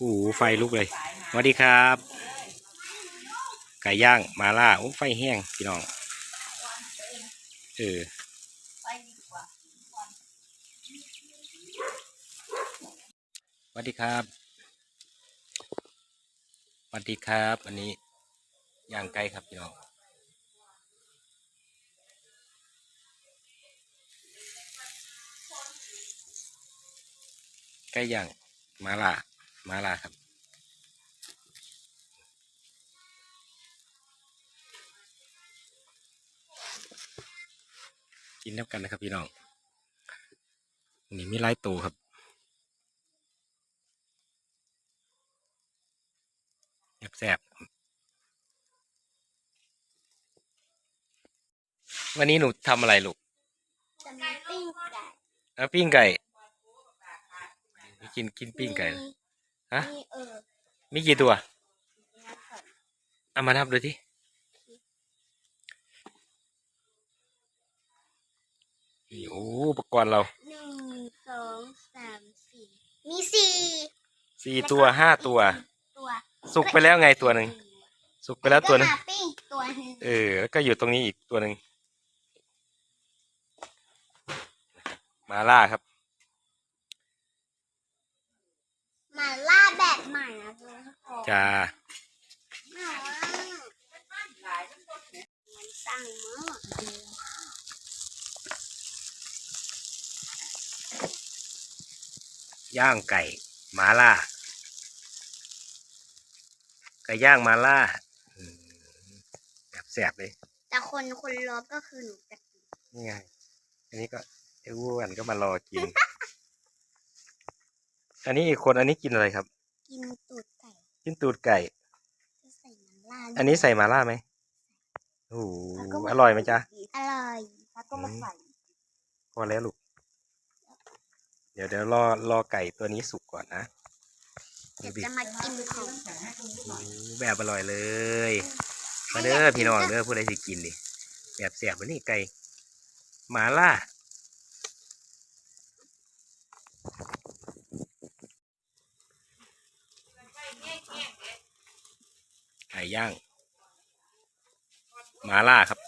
โอ้โหไฟลุกเลยสวัสดีครับ ไก่ย่างมาล่าโอ้ไฟแห้งพี่น้องเออสวัสดีครับสวัสดีครับอันนี้ย่างไก่ครับพี่น้องไก่ย่างมาล่า มาล่าครับกินน้ำกันนะครับพี่น้องนี่มีหลายตัวครับแซ่บๆวันนี้หนูทำอะไรลูกจะมาปิ้งไก่อะปิ้งไก่ กินกินปิ้งไก่นะ ฮะมีเออมีกี่ตัวนับก่อนเอามานับดูที่นี่โอ้อุปกรณ์เราหนึ่งสองสามสี่มีสี่สี่ตัวห้าตัว ตัวสุกไปแล้วไงตัวหนึ่งสุกไปแล้วตัวหนึง ก็มาปิ้งตัวหนึงเออ แล้วก็อยู่ตรงนี้อีกตัวหนึ่งมาล่าครับ มาล่าแบบให ม่นะทุกคนจ้ามาล่ามันสั่งมากย่างไก่มาล่า ไก่ย่างมาล่าอืมแบบแสบเลย แต่คนคนรอบก็คือหนูจะกินนี่ไง อันนี้ก็ไอ้อ้วนก็มารอกิน อันนี้อีกคนอันนี้กินอะไรครับ กินตูดไก่กินตูดไก่ จะใส่มันล่าอันนี้ใส่มาล่าไหมโอ้โหอร่อยไหมจ๊ะ อร่อยแล้วก็มาใส่พอแล้วลูก เดี๋ยวเดี๋ยวรอรอไก่ตัวนี้สุกก่อนนะเดี๋ยวจะมากินของโอ้แบบอร่อยเลย มาเด้อพี่น้องเด้อผู้ใดสิกินดิแบบแสบวันนี้ไก่หมาล่า ไก่ย่าง มาล่าครับ